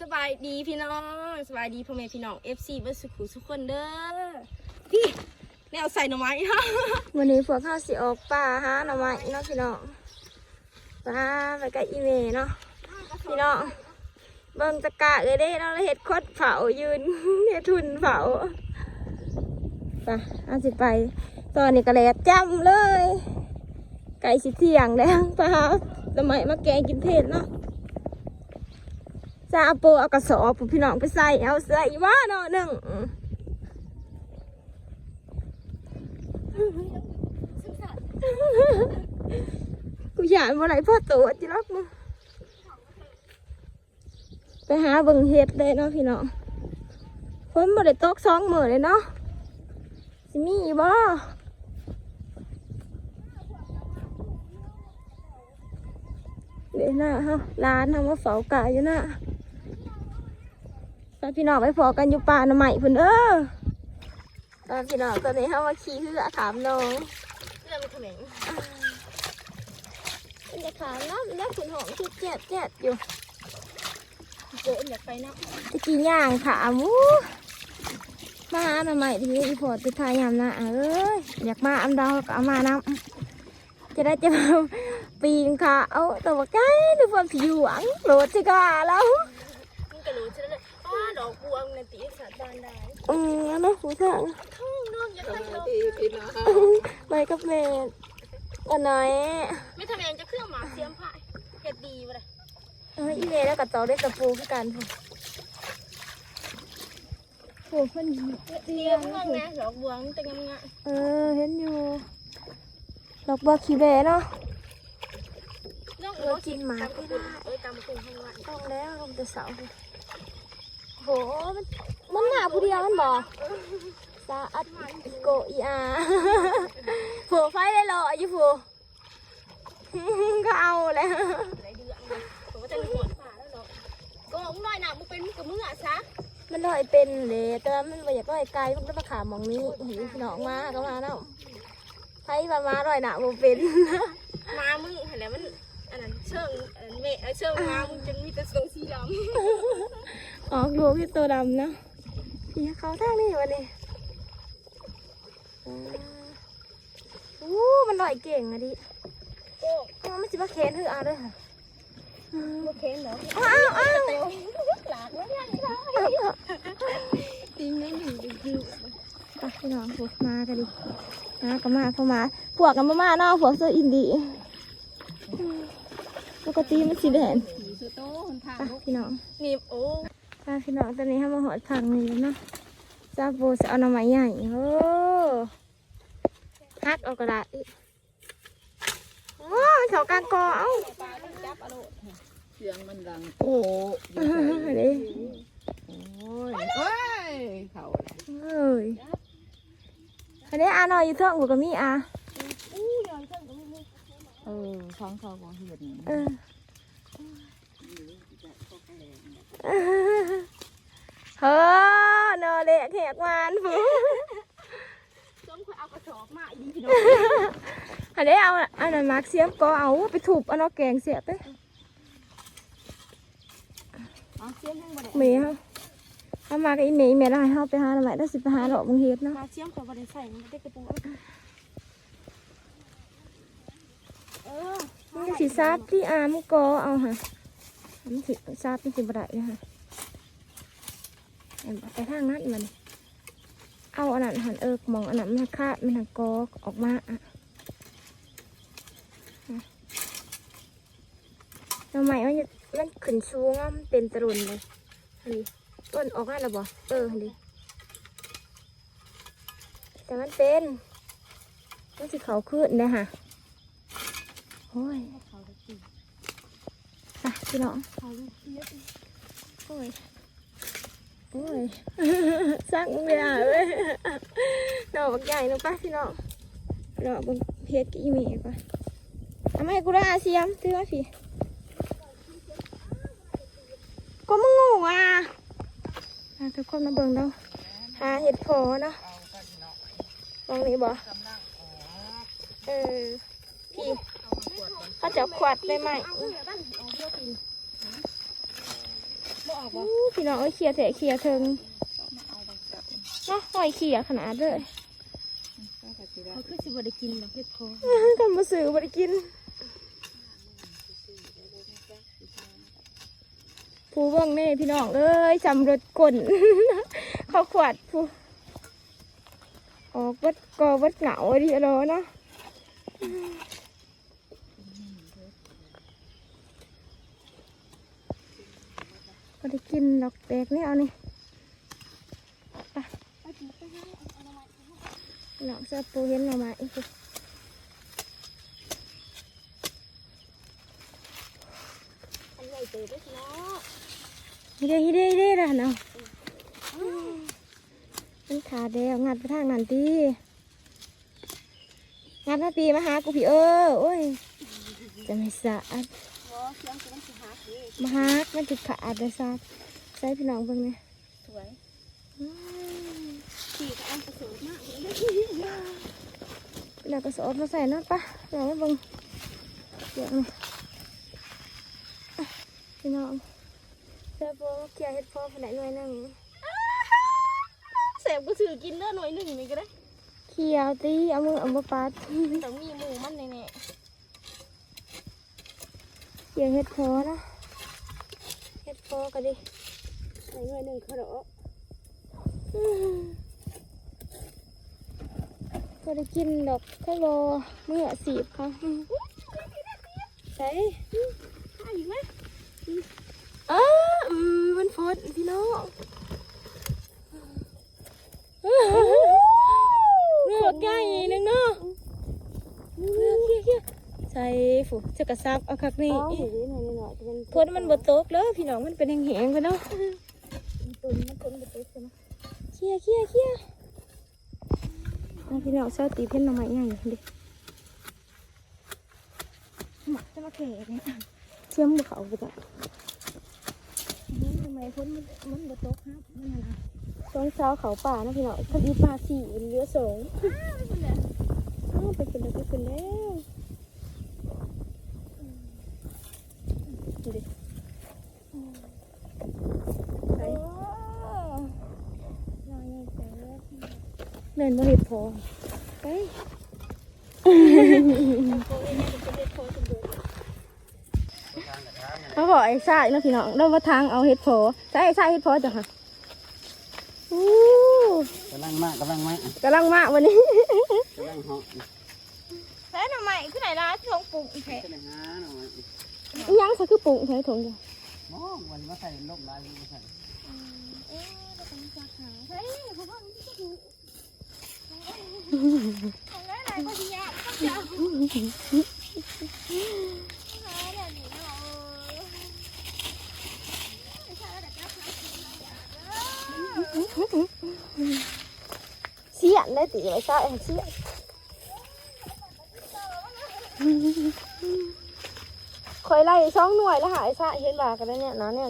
สบายดีพี่น้องสบายดีพ่อแม่พี่น้อง FC เบิร์สุขุสุกคนเด้อพี่แนวใส่หน่อไม้ฮะวันนี้พวกข้าสิออกป่าหาหน่อไม้เนาะพี่น้องป่าไปกับอีเมเนาะพี่น้องเบิ่งตะกะเลยเด้เราเห็ดคดเผายืนเห็ดทุนเผาไปอาสิไป ตอนนี้ก็แลดจำเลย ไก่สิเที่ยงแล้วปหาหน่อไม้มาแกงกินเทศเนาะาโปเอากระสอบพวกพี่น้องไปใส่เอาใส่ว่าเนาะหนึ่งกูอยากมาไหนพ่อโตจิรักมึงไปหาเบิ่งเห็ดเลยเนาะพี่น้องคนบ่ได้ตกสองมือเลยเนาะสิมีบ่เดี๋ยวน้าเฮาร้านทำมาเฝ้ากายอยู่นะ ตอนพี่น้องไปพอกันอยู่ป่าหน่อไม้พุ่นเด้อตอนพี่น้องตอนนี้เฮามาขี่เรือถามน้องเรื่องมันเขม็งมันจะขามเนาะมันได้ขุนหอมคือเจ็ดเจ็ดอยู่เจ๊อยากไปนะตะกี้ย่างขามวู้มาหาหน่อไม้ทีนี้อีพอติดทายยามนะเอ้ยอยากมาอำดาวก็เอามานะจะได้จะมาปีนขาเอาแต่ว่าใกล้ดูความผิวหวังโหลดสิกาแล้ว มึงก็รู้ใช่ไหมป้า อกบัวมันตีสัตว์บานได้อืมอันนะผู้ทางท้องน้องอย่าไปท้องไปกับเมดอันน้อยไม่ทำเองจะเครื่องหมาเสียมผ่ายเฮ็ดดีวะเลยเอ้ยอีเมแล้วกับต่อได้กับปูคือกันพูโอ้เพิ่นเสียมงงนะดอกบัวมันแต่งงามเออเห็นอยู่ดอกบัวขี้แบเนาะเออกินหมาก็ได้เอ้ยตำกุ้งข้างวันต้องแล้วลงแต่เสา โหมันมันหนาผู้เดียวมันบอกสาอัดโกอีอาผัวไฟได้รออยู่ผัวก็เอาแล้วไรเดือนนะผมก็จะมีหัวป่าแล้วเนาะก็มึงน้อยหนามึงเป็นกับมึงอะซะมันลอยเป็นเลยแต่ว่ามันบ่อยากลอยไกลมันก็มาขามหมองนี้เห็นพี่น้องมาก็มาเนาะไฟมามาลอยหนาบ่เป็นมามึงเห็นแล้วมันอันนั้นเชิงอันนั้นเมฆเชิงมามึงจนมีแต่ทรงสีด ออกลูกที่ตัวดำเนาะพี่เขาทางนี้วันนี้อ่าอู้มันลอยเก่งอะดิำโอ้อ๋อมันสิมาเค้นคือเอาด้วยค่ะโอเคเหรออ้าวอ้าวเตียวหลากแล้วยังได้ตีนั่นอยู่ดีไปพี่น้องพวกมากันดิมาก็มาเข้ามาพวกกันมามาเนาะพวกเสื้ออินดีปกติมันสีแดงผีสุโต้คนทางไปพี่น้องนี่โอ้ ไปพี่น้องตอนนี้ให้มาหอดทางนี้แล้วเนาะจ้าโบจะเอาหน่อไม้ใหญ่โอ้ฮักเอากระดาษอีกโอ้ยเขากลางกอเอ้าปลาต้องจับอารมณ์เสียงมันดังโอ้เด้โอ้ยเฮ้ยเขาเฮ้ยอันนี้อาหน่อยอยู่เท่าหัวกับมีอาอู้ยอนเชิงก็ไม่มีเออท้องเขาของเห็นเออ เฮ้อนอเละแขกวานฟูจนค่อยเอากระสอบมาอีกพี่น้องอันนี้เอาอันนั้นมาร์กเสียมก็เอาไปถูบเอาเนาะแกงเสียไปเอาเสียมยังบ่ได้เมย์เขาเอามากับอีเมย์อีเมย์ได้ให้เขาไปหาหน่อไม้ได้สิไปหาดอกมึงเฮ็ดเนาะมาเสียมก็บ่ได้ใส่มันได้กระปุกเออมันสิซาบที่อามนก็เอาค่ะ มันสิซาบมันสิบได้เลยค่ะเอาไปทางนั้นมันเอาอันนั้นหันเอิกมองอันนั้นมันคาดมันหันกอออกมาอะหน่อไมมันมันขึ้นสูงอะมันเป็นตะรุนเลยอันนี้ต้นออกมาแล้วบ่เอออันนี้แต่มันเป็นมันสิเขาขึ้นเลยค่ะโอ้ย เขาได้กิน อะ พี่น้องเขาลูกเสียโอ้ยโอ้ยสั่งไม่ได้เลยดอกบักใหญ่เนาะป้าพี่น้องดอกบนเพชรกี่เมฆป่ะทำไมกูได้อาเซียมซื้อมาพี่ก็มึงงูอะอะทุกคนมาเบิ่งเราหาเห็ดโผเนาะตรงนี้บ่เออพี่เขาจะขวัดได้ไหมเอาเดี๋ยวบ้านเอาเดี๋ยวกินบ่เอาอกบ่อู้พี่น้องเอ้ยเคลียร์แถะเคลียร์เทิงมาเอาบังกับเนาะหอยเคลียร์ขนาดเลยก็กระสิได้เขาคือสิบ่ได้กินดอกเฮ็ดพอกันมาซื้อบ่ได้กินผู้เบิ่งนี่พี่น้องเอ้ยสำรวจกลเขาขวดผู้ออกวัดกอวัดเหงาดิอะเนาะเนาะ ก็ได้กินดอกแตกนี่เอานี่ไปหนองเสื้อปูเห็นหน่อไม้อีกอันใหญ่เตยเด้อเนาะฮิเดฮิเดฮิเดนะเนาะมันขาแล้วงัดไปทางนั้นตีงัดหน้าตีมาหากูพี่เออโอ้ยจะไม่สะอาดเสียงสิมัน มาหามันจะขาดเลยซาดใส่พี่น้องเบิ่งเนี่ยสวยขี่ก็อันประเสริฐมากเลยเราก็สอบมาใส่เนาะปะเราไม่เบิ่งเดี๋ยวนี่อะพี่น้องเสื้อโปมาเกี่ยวเฮ็ดพอขนาดหน่วยหนึงแสบก็ถือกินเด้อหน่อยหนึงนี่ก็ได้เขียวตีเอามือเอามาปัดต้องมีหมูมันแน่เกี่ยวเฮ็ดพอนะเฮ็ด พอก็ดิใส่หน่วยหนึ่งขาดอกอืมก็ได้กินดอกข้าวโลเมื่อสีบเขาอืมใส่ข้าอยู่ไหมอ้าอือมันฟดพี่น้องเลือกง่ายอีกนึงเนาะเลือกเกี้ยเกี้ย ใส่ฝูจะกระซับเอาคักนี่อ๋อเห็นหน่อยหน่อยเป็นพดมันบดตกแล้วพี่น้องมันเป็นแห้งๆไปเนาะตุนมันตุนบ่ติดใช่มั้ยเคี่ยเคี่ยเคี่ยเอาพี่น้องเสื้อตีเพ่นหน่อไม้ใหญ่ดิหมักจะมาแข่เนี่ยเชื่อมบุเขาไปจ้ะนี่ทำไมพ้นมันมันบ่ตกครับมันน่ะนะตอนเช้าเขาป่านะพี่น้องถ้าอีปลาสี่เป็นเยอะสองอ้าวไปกินแล้วไปกินแล้ว ดูดิไปนอนยังแต่เลิกเดินมาเห็ดพอไปโอ้ยนี่เป็นเด็กโคตรเดือดเขาบอกไอ้ซ่าเนาะพี่น้องเรามาทางเอาเห็ดพอใช่ไอ้ซ่าเห็ดพอจ้ะค่ะอู้กำลังมากกำลังมากกำลังมาวันนี้กำลังเหาะใช่หน่อไม้ขึ้นไหนล่ะที่ทงปุ่งแท้จะได้หาหน่ อยอิหยังซะคือปุ่งแท้ทงจ้ะมองวันนี้มาใส่ลมลายมาใส่เสียนได้ตีไว้ซ่าไอ้เสียน คอยไล่ช่องหน่วยแล้วหาไอ้ซ่าเห็นบากันแล้วเนี่ยนะเนี่ย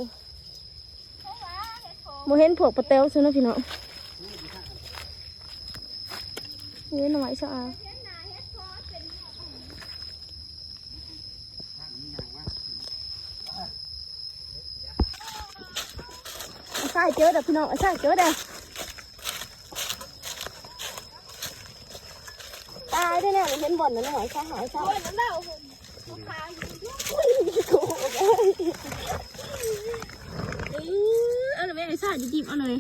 โมเห็นพวกปลาเตลซื้อนะพี่น้องนี่หน่อยซ่าไอ้ซ่าเจอเด้อพี่น้องไอ้ซ่าเจอเด้อตายได้แน่เห็นบ่อนนั่นหอยซ่าหอยซ่ายน้ำ เน่าเออเอาเลยแม่ไอ้ซ่าจะจีบเอาเลย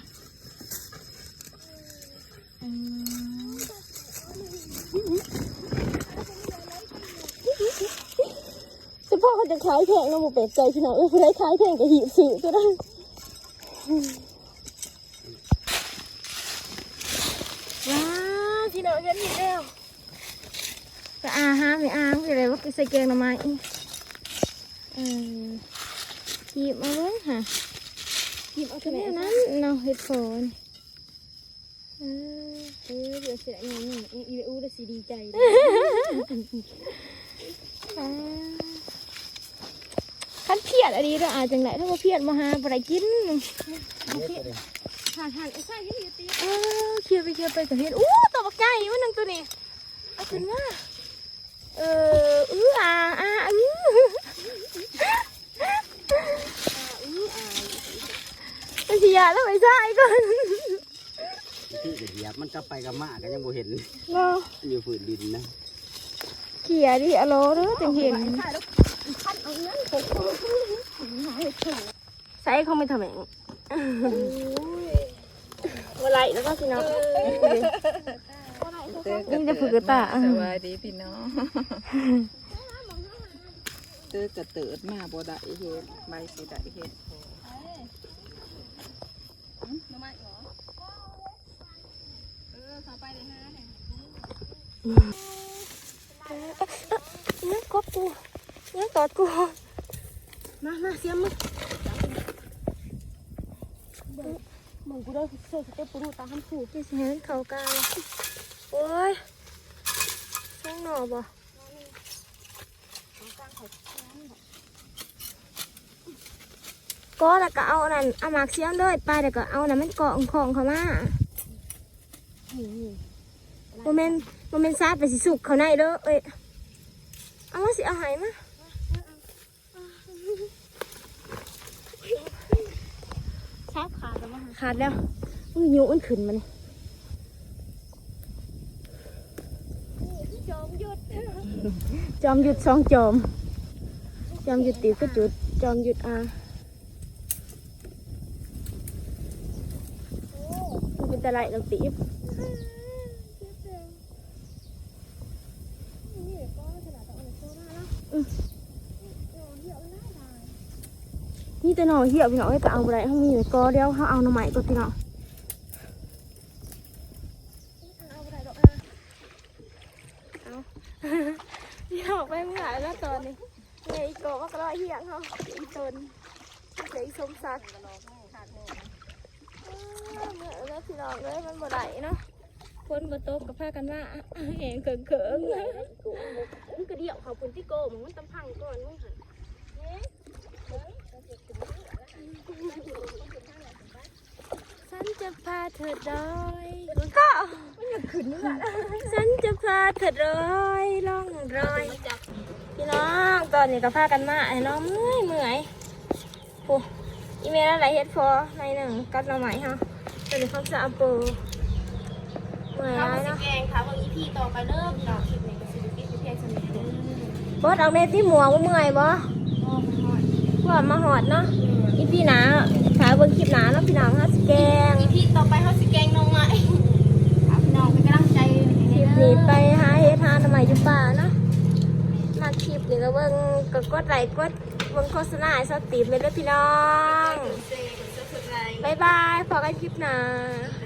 เฉพาะเขาจะขายแพงเราหมเป็ดใจพี่น้องเออผู้ใดขายแพงก็หีบสื่อก็ได้ว้าพี่น้องเห็นอีกแล้วก็อาฮะไม่อาไม่อะไรว่าไปใส่แกงหน่อไม้ เออจีบเอาเลยค่ะหยิบเอาก็ที่ไหนแม่นะนั้นเนาะเห็ดโคนเออเออเดี๋ยวเสียเงินนี่อีอูได้สิดีใจอ่าคันเพียดอะไรเราอาจจังไหนถ้าว่าเพียดมาหาอะไรกินผ่านผ่านไอ้ไส้ที่อยู่ตีเออเคี่ยวไปเคี่ยวไปกับเห็ดอู้ตัวบักไก่มันนั่งตัวนี้เอาขึ้นมาเอออื้ออ่าอ่าอื้อียแล้วไปใส่ก่อนที่เหยียมันก็ไปกับมาก็ยังบ่เห็นเนาะอยู่ฝืนดินนะเขี่ยดิอะโลเด้อจังเห็นใส่เขาไม่ทำแหม่งวันไรแล้วก็พี่น้องนี่จะฝึกตาสวัสดีพี่น้องเตือกระเติดมาบ่ได้เฮ็ดใบสิได้เฮ็ด เนี่ยกบกูเนี่ยตอดกู มามาเสียมมึงมึงกูได้เสื้อสเต็ปปูรูตาห้ามผูกที่เห็นเขากลางโอ้ยช่างหน่อบ่ก็แล้วก็เอานนั้นเอาหมากเสียมเลยไปแล้วก็เอานนั้นมันเกาะของเขามาโมเมนโมเมนซาดไปสิสุกเขาในเด้อเอ้ยเอามาสิเอาใหายมาซาดขาดแล้วมั้งขาดแล้วมึงยุมันขึ้นมานี่จอมหยุดจอมหยุดสองจอม จอมหยุดตีก็จุด จอมหยุดอามันเป็นตะไลเราตีบอืม นี่แต่หน่อเหี่ยวพี่น้องเอ้ยก็เอาไปได้เขามีอยู่ก็เดียวเขาเอาหน่อใหม่ก็พี่น้องเอาพี่น้องไปเมื่อไหร่แล้วตอนนี้เนี่ยอีกโกะมันก็รอเหี่ยงเขาอีตนเสียอีสมศักดิ์อ้าวเมื่อแล้วพี่น้องเลยมันบ่ได้เนาะ คนบ่ตกกับพากันว่าแหงเขิงเขิงมันก็เดี่ยวเขาปุ่นที่โกมันมันตำพังก่อนมึงหันฉันจะพาเธอดอยก็มันอยากขึ้นนี่แหละฉันจะพาเธอดอยล่องรอยพี่น้องตอนนี้ก็พากันมาไอ้น้องเมื่อยเมื่อยโอ้อีเมลอะไรเฮ็ดพอในหนึ่งกัดหน่อไม้ฮะตอนนี้เขาจะอาปูเมื่ อยข้าวร้ายสิเนาะแกงค่ะบางอีพีต่อไปเริ่มเนาะคลิปนี้ก็สิบปีเพียงสนิทเด้อบอสเอาเม็ดที่หมวกว่าเมื่อยบ่ว่ามาหอดเนาะอีพี่หนาถ่ายเบิ่งคลิปหนาเนาะพี่น้องฮะสแกงอีพีต่อไปเขาสิแกงน้องไม้ค่ะพี่น้องเป็นกำลังใจให้คลิปเด้นี้อไปหาเฮ็ดหาหน่อไม้อยู่ป่าเนาะมาคลิปนี้ก็เบิ่งก็กดไลค์กดเบิ่งโฆษณาให้สตีฟเลยเด้อพี่น้อง เซ่กดเสื้อสุดไร บ๊ายบายพอกันคลิปหน้าแล้วก็ดี